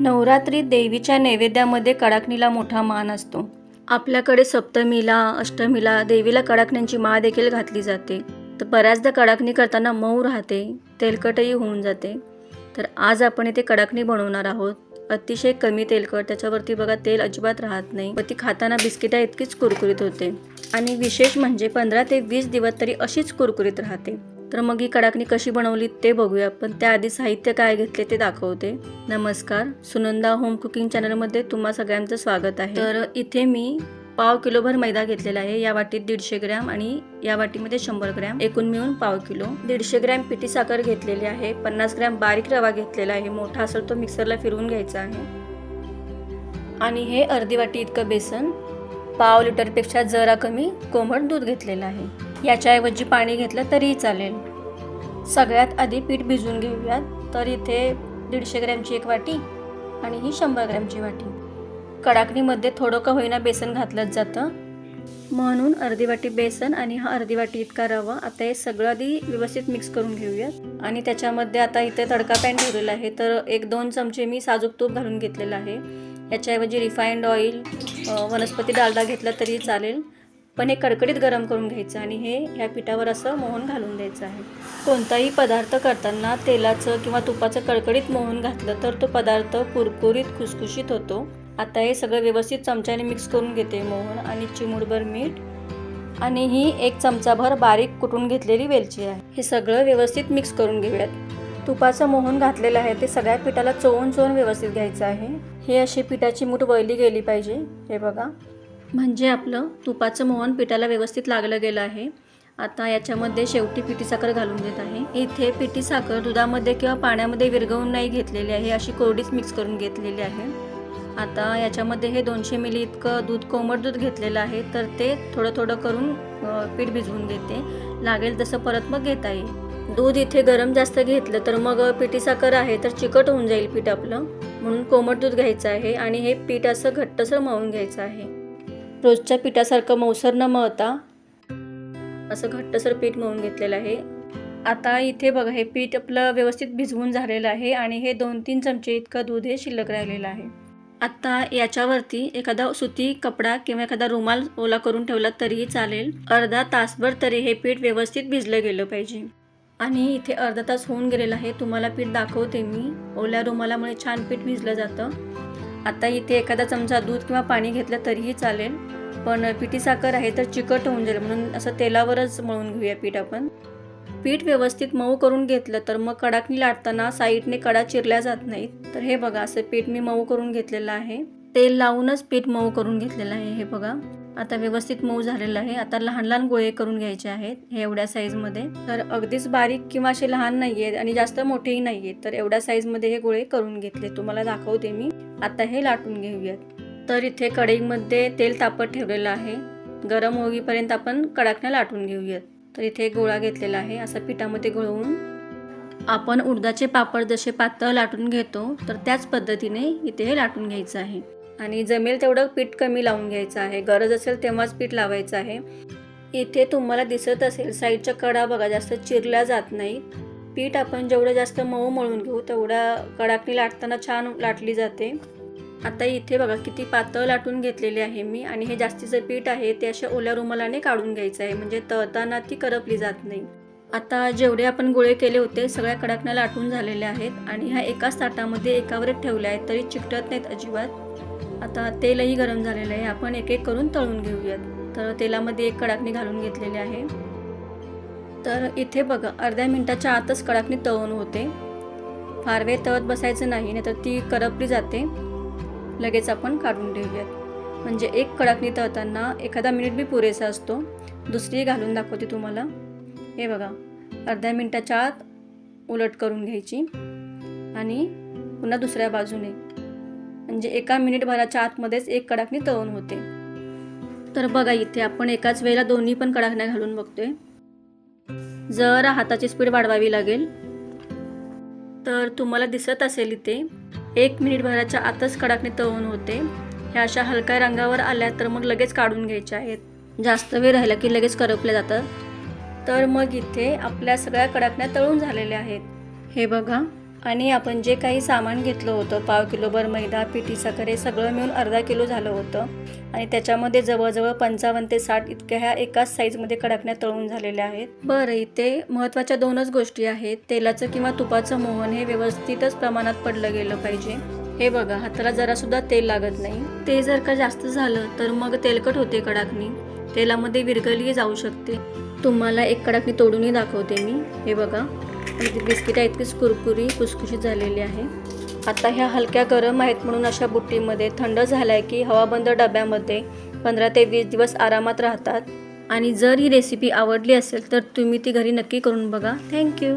नवरात्रीत देवीच्या नैवेद्यामध्ये कडाकणीला मोठा मान असतो. आपल्याकडे सप्तमीला अष्टमीला देवीला कडाकण्यांची माळ देखील घातली जाते. तर बऱ्याचदा कडाकणी करताना मऊ राहते तेलकटही होऊन जाते. तर आज आपण इथे कडाकणी बनवणार आहोत. अतिशय कमी तेलकट त्याच्यावरती बघा तेल अजिबात राहत नाही. व ती खाताना बिस्किटा इतकीच कुरकुरीत होते. आणि विशेष म्हणजे पंधरा ते वीस दिवस तरी अशीच कुरकुरीत राहते. तर मग ही कडाकणी कशी बनवली ते बघूया. पण त्याआधी साहित्य काय घेतले ते दाखवते. नमस्कार. सुनंदा होम कुकिंग चॅनलमध्ये तुम्हा सगळ्यांचं स्वागत आहे. तर इथे मी पाव किलोभर मैदा घेतलेला आहे. या वाटीत दीडशे ग्रॅम आणि या वाटीमध्ये शंभर ग्रॅम एकूण मिळून पाव किलो. दीडशे ग्रॅम पिठी साखर घेतलेली आहे. पन्नास ग्रॅम बारीक रवा घेतलेला आहे. मोठा असेल तो मिक्सरला फिरवून घ्यायचा आहे. आणि हे अर्धी वाटी इतकं बेसन. पाव लिटरपेक्षा जरा कमी कोमट दूध घेतलेलं आहे. याच्याऐवजी पाणी घेतलं तरीही चालेल. सगळ्यात आधी पीठ भिजवून घेऊयात. तर इथे दीडशे ग्रॅमची एक वाटी आणि ही शंभर ग्रॅमची वाटी. कडाकणीमध्ये थोडं का होईना बेसन घातलंच जातं. म्हणून अर्धी वाटी बेसन आणि हा अर्धी वाटी इतका रवा आता हे सगळं आधी व्यवस्थित मिक्स करून घेऊयात. आणि त्याच्यामध्ये आता इथे तडका पॅन ठेवलेला आहे. तर एक दोन चमचे मी साजूक तूप घालून घेतलेलं आहे. याच्याऐवजी रिफाईंड ऑइल वनस्पती डालडा घेतला तरी चालेल. पण हे कडकडीत गरम करून घ्यायचं आणि हे ह्या पिठावर असं मोहन घालून द्यायचं आहे. कोणताही पदार्थ करताना तेलाचं किंवा तुपाचं कडकडीत मोहन घातलं तर तो पदार्थ कुरकुरीत खुसखुशीत होतो. आता हे सगळं व्यवस्थित चमच्याने मिक्स करून घेते मोहन आणि चिमुडभर मीठ. आणि ही एक चमचाभर बारीक कुटून घेतलेली वेलची आहे. हे सगळं व्यवस्थित मिक्स करून घेऊयात. तुपाचं मोहन घातलेलं आहे ते सगळ्या पिठाला चोवून चोळून व्यवस्थित घ्यायचं आहे. हे अशी पिठाची मूठ वळली गेली पाहिजे. हे बघा. म्हणजे आपलं तुपाचं मोहन पिठाला व्यवस्थित लागलं गेलं आहे. आता याच्यामध्ये शेवटी पिठी साखर घालून देत आहे. इथे पिठी साखर दुधामध्ये किंवा पाण्यामध्ये विरघळून नाही घेतलेली आहे अशी कोरडीच मिक्स करून घेतलेली आहे. आता याच्यामध्ये हे दोनशे मिली इतकं दूध कोमट दूध घेतलेलं आहे तर ते थोडं थोडं करून पीठ भिजवून घेते. लागेल तसं परत मग घेता येईल. दूध इथे गरम जास्त घेतलं तर मग पिठी साखर आहे तर चिकट होऊन जाईल पीठ आपलं. म्हणून कोमट दूध घ्यायचं आहे आणि हे पीठ असं घट्टसर मळून घ्यायचं आहे. रोजच्या पिठासारखं मौसर न मळता असं घट्टसर पीठ मळून घेतलेलं आहे. आता इथे बघा हे पीठ आपलं व्यवस्थित भिजवून झालेलं आहे आणि हे दोन तीन चमचे इतकं दूध हे शिल्लक राहिलेलं आहे. आत्ता याच्यावरती एखादा सुती कपडा किंवा एखादा रुमाल ओला करून ठेवला तरीही चालेल. अर्धा तासभर तरी हे पीठ व्यवस्थित भिजलं गेलं पाहिजे. आणि इथे अर्धा तास होऊन गेलेला आहे. तुम्हाला पीठ दाखवते मी. ओल्या रुमालामुळे छान पीठ भिजलं जातं. आता इथे एखादा चमचा दूध किंवा पाणी घेतलं तरीही चालेल. पण पिठी साखर आहे तर चिकट होऊन जाईल. म्हणून असं तेलावरच मळून घेऊया पीठ आपण. पीठ व्यवस्थित मऊ करून घेतलं तर मग कडाकणी लाटताना साईडने कडा चिरल्या जात नाहीत. तर हे बघा असं पीठ मी मऊ करून घेतलेलं आहे. तेल लावूनच पीठ मऊ करून घेतलेलं आहे हे बघा. आता व्यवस्थित मऊ झालेलं आहे. आता लहान लहान गोळे करून घ्यायचे आहेत हे एवढ्या साईजमध्ये तर अगदीच बारीक किंवा असे लहान नाही आहेत आणि जास्त मोठेही नाही आहेत तर एवढ्या साईजमध्ये हे गोळे करून घेतले. तुम्हाला दाखवते मी. आता हे लाटून घेऊयात. तर इथे कढईमध्ये तेल तापत ठेवलेलं आहे. गरम होईपर्यंत आपण कडाकण्या लाटून घेऊयात. तर इथे गोळा घेतलेला आहे. असं पिठामध्ये घोळवून आपण उडदाचे पापड जसे पातळ लाटून घेतो तर त्याच पद्धतीने इथे हे लाटून घ्यायचं आहे. आणि जमेल तेवढं पीठ कमी लावून घ्यायचं आहे. गरज असेल तेव्हाच पीठ लावायचं आहे. इथे तुम्हाला दिसत असेल साईडच्या कडा बघा जास्त चिरल्या जात नाही पीठ आपण जेवढं जास्त मऊ मळून घेऊ तेवढा कडाकणी लाटताना छान लाटली जाते. आता इथे बघा किती पातळ लाटून घेतलेली आहे मी. आणि हे जास्तीचं पीठ आहे ते अशा ओल्या रुमालाने काढून घ्यायचं आहे. म्हणजे तळताना ती करपली जात नाही. आता जेवढे आपण गोळे केले होते सगळ्या कडाकण्या लाटून झालेल्या आहेत. आणि ह्या एकाच ताटामध्ये एकावर ठेवल्या आहेत तरी चिकटत नाहीत अजिबात. आता तेलही गरम झालेलं आहे. आपण एक एक करून तळून घेऊयात. तर तेलामध्ये एक कडाकणी घालून घेतलेली आहे. तर इथे बघा अर्ध्या मिनटाच्या आतच कडाकणी तळून होते. फार वेळ तळत बसायचं नाही नाहीतर ती करपली जाते. लगेच आपण काढून ठेवूयात म्हणजे एक कडाकणी तळताना एखादा मिनिट बी पुरेसा असतो. दुसरी घालून दाखवते तुम्हाला. हे बघा अर्ध्या मिनटाच्या आत उलट करून घ्यायची. आणि पुन्हा दुसऱ्या बाजूने. म्हणजे एका मिनिटभराच्या आतमध्येच एक कडाकणी तळून होते. तर बघा इथे आपण एकाच वेळेला दोन्ही पण कडाकण्या घालून बघतोय. जरा हाताची स्पीड वाढवावी लागेल. तर तुम्हाला दिसत असेल इथे एक मिनिटभराच्या आतच कडाकणी तळून होते. ह्या अशा हलक्या रंगावर आल्या तर मग लगेच काढून घ्यायच्या आहेत. जास्त वेळ राहिला की लगेच करपल्या जातात. तर मग इथे आपल्या सगळ्या कडाकण्या तळून झालेल्या आहेत. हे बघा. आणि आपण जे काही सामान घेतलं होतं पाव किलोभर मैदा पिठी साखर हे सगळं मिळून अर्धा किलो झालं होतं. आणि त्याच्यामध्ये जवळजवळ पंचावन्न ते साठ इतक्या ह्या एकाच साईजमध्ये कडकण्या तळून झालेल्या आहेत. बरं इथे महत्त्वाच्या दोनच गोष्टी आहेत. तेलाचं किंवा तुपाचं मोहन हे व्यवस्थितच प्रमाणात पडलं गेलं पाहिजे. हे बघा हाताला जरासुद्धा तेल लागत नाही. ते जर का जास्त झालं तर मग तेलकट होते कडाकणी. तेलामध्ये विरघळली जाऊ शकते. तुम्हाला एक कडाकणी तोडूनही दाखवते मी. हे बघा. आणि ती इतकीच कुरकुरी कुसकुशीत झालेली आहे. आता ह्या हलक्या गरम आहेत म्हणून अशा बुट्टीमध्ये थंड झाल्या की हवाबंद डब्यामध्ये पंधरा ते वीस दिवस आरामात राहतात. आणि जर ही रेसिपी आवडली असेल तर तुम्ही ती घरी नक्की करून बघा. थँक्यू